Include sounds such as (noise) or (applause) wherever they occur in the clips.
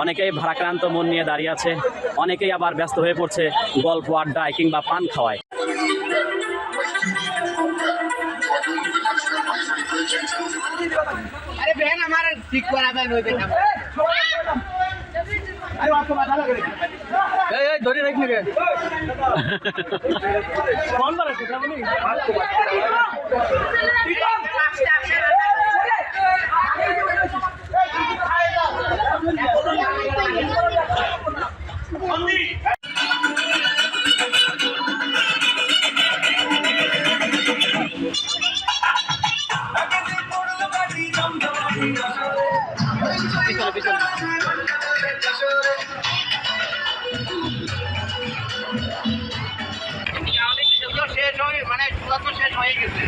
অনেকেই ভারাক্রান্ত মন নিয়ে দাঁড়িয়ে আছে অনেকেই আবার ব্যস্ত হয়ে পড়ছে গল্প আড্ডায় কিংবা পান খাওয়ায়। আমার ঠিক (laughs) শেষ হয়ে মানে তো শেষ হয়ে গেছে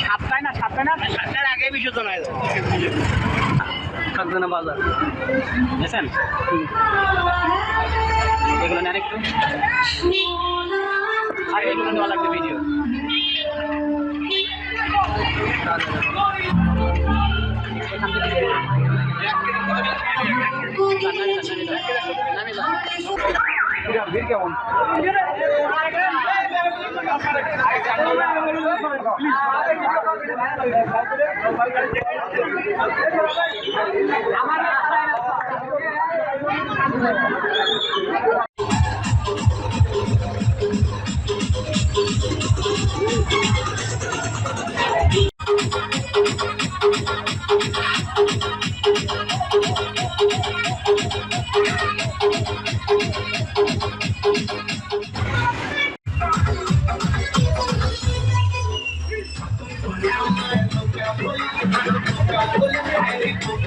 সাতটায় না সাতটায় না সাতটার আগে বিসর্জন হয় থাকবে না বাজার বুঝেছেন এগুলো নেন একটু আর এগুলো নেওয়া লাগবে ভিডিও ভিড় কেমন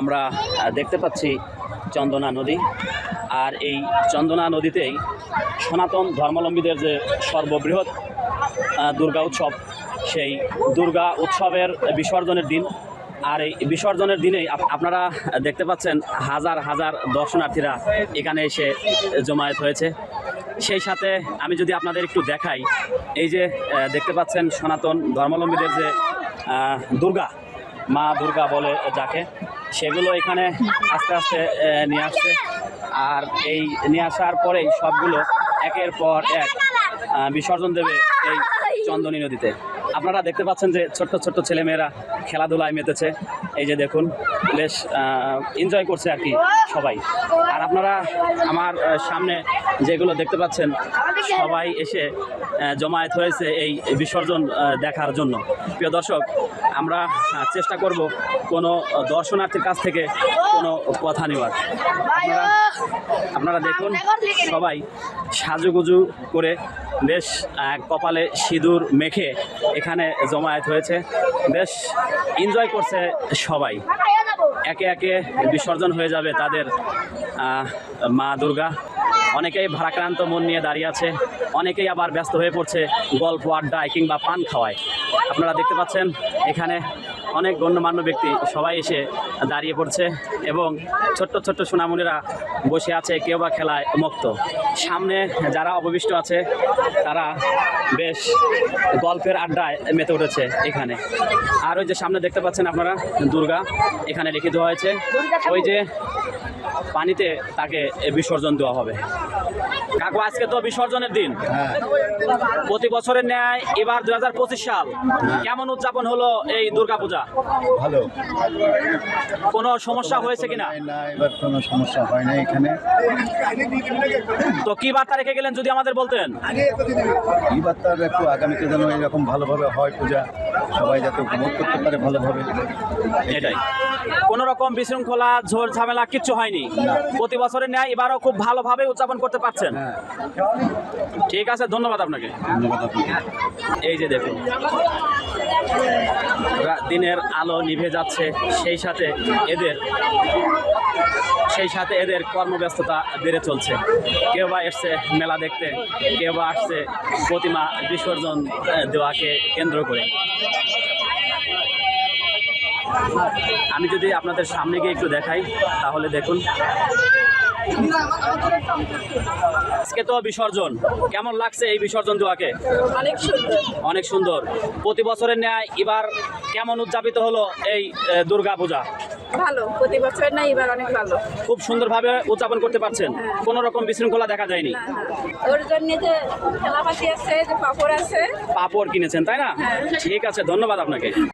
আমরা দেখতে পাচ্ছি চন্দনা নদী। আর এই চন্দনা নদীতেই সনাতন ধর্মাবলম্বীদের যে সর্ববৃহৎ দুর্গা উৎসব, সেই দুর্গা উৎসবের বিসর্জনের দিন আর এই বিসর্জনের দিনেই আপ- আপনারা দেখতে পাচ্ছেন হাজার হাজার দর্শনার্থীরা এখানে এসে জমায়েত হয়েছে। সেই সাথে আমি যদি আপনাদের একটু দেখাই, এই যে দেখতে পাচ্ছেন সনাতন ধর্মাবলম্বীদের যে দুর্গা, মা দুর্গা বলে যাকে, সেগুলো এখানে আস্তে আস্তে নিয়ে আসছে। আর এই নিয়ে আসার পরেই সবগুলো একের পর এক বিসর্জন দেবে এই চন্দনী নদীতে। আপনারা দেখতে পাচ্ছেন যে ছোট্ট ছোট্ট ছেলেমেয়েরা খেলাধুলায় মেতেছে। এই যে দেখুন, বেশ এনজয় করছে আর কি সবাই। আর আপনারা আমার সামনে যেগুলো দেখতে পাচ্ছেন, সবাই এসে জমায়েত হয়েছে এই বিসর্জন দেখার জন্য। প্রিয় দর্শক, আমরা চেষ্টা করব কোনো দর্শনার্থীর কাছ থেকে কোনো কথা নেওয়ার। আপনারা আপনারা দেখুন, সবাই সাজুগুজু করে বেশ আহ, কপালে সিঁদুর মেখে এখানে জমায়েত হয়েছে। বেশ এনজয় করছে সবাই। একে একে বিসর্জন হয়ে যাবে তাদের মা দুর্গা। অনেকেই ভারাক্রান্ত মন নিয়ে দাঁড়িয়ে আছে অনেকেই আবার ব্যস্ত হয়ে পড়ছে গল্প আড্ডায় কিংবা পান খাওয়ায়। আপনারা দেখতে পাচ্ছেন এখানে অনেক গণ্যমান্য ব্যক্তি সবাই এসে দাঁড়িয়ে পড়ছে এবং ছোট্ট ছোট্ট সোনামণিরা বসে আছে, কেউ বা খেলায় মুক্ত। সামনে যারা অবশিষ্ট আছে, তারা বেশ গল্পের আড্ডায় মেতে উঠেছে এখানে। আর ওই যে সামনে দেখতে পাচ্ছেন আপনারা, দুর্গা, এখানে লিখিত হয়েছে। ওই যে পানিতে তাকে বিসর্জন দেওয়া হবে। কাকু আজকে তো বিসর্জনের দিন। প্রতি বছরের ন্যায় এবার দুই হাজার পঁচিশ সাল কেমন উদযাপন হলো এই দুর্গাপূজা? ভালো। কোনো সমস্যা হয়েছে কিনা? এবার কোনো সমস্যা হয় না এখানে। তো কি বার্তা রেখে গেলেন যদি আমাদের বলতেন? এবার তার একটু আগামীতে যেন এরকম ভালোভাবে হয় পূজা সবাই যাতে উপভোগ করতে পারে ভালোভাবে। এটাই। কোনো রকম বিশৃঙ্খলা ঝোর ঝামেলা কিচ্ছু হয়নি। প্রতি বছরের ন্যায় এবারও খুব ভালোভাবে উদযাপন করতে পারছেন। ঠিক আছে ধন্যবাদ আপনাকে। এই যে দেখুন দিনের আলো নিভে যাচ্ছে সেই সাথে এদের সেই সাথে এদের কর্মব্যস্ততা বেড়ে চলছে। কেউ বা এসছে মেলা দেখতে কেউ বা আসছে প্রতিমা বিসর্জন দেওয়াকে কেন্দ্র করে। আমি যদি আপনাদের সামনে গিয়ে একটু দেখাই তাহলে দেখুন। আজকে তো বিসর্জন। কেমন লাগছে এই বিসর্জন দেওয়াকে? অনেক সুন্দর। অনেক সুন্দর। প্রতি বছরের ন্যায় এবার কেমন উদযাপিত হলো এই দুর্গা পূজা ভালো প্রতি বছর না এবার অনেক ভালো। খুব সুন্দরভাবে উদযাপন করতে পারছেন। কোনো রকম বিশৃঙ্খলা দেখা যায়নি। ওর জন্য যে খেলাপাতি আছে যে পাপড় আছে। পাপড় কিনেছেন তাই না? ঠিক আছে ধন্যবাদ আপনাকে।